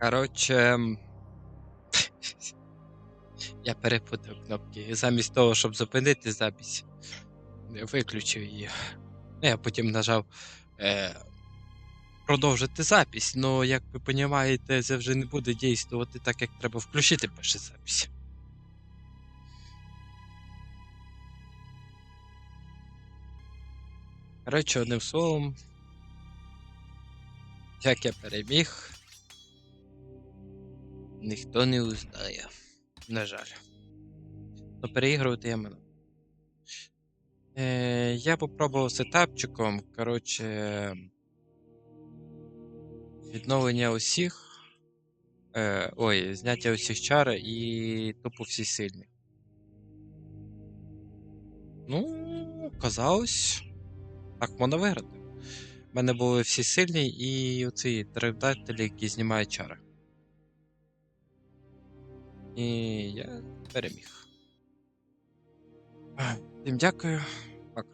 Коротше. Я перепутав кнопки. Замість того, щоб зупинити запись, виключив її. Ну, Я потім нажав е, продовжити запись, але, як ви розумієте, це вже не буде дійствувати так, як треба включити першу запись. Коротше, одним словом, як я переміг, ніхто не узнає. На жаль. Ну, переігрувати я мене. Е, я попробував сетапчиком. Коротше. Відновлення усіх. Е, ой, зняття усіх чар і тупо всі сильні. Ну, казалось. Так можна виграти. У мене були всі сильні і оці тридателі, які знімають чари. І я переміг. Всім дякую. Пока.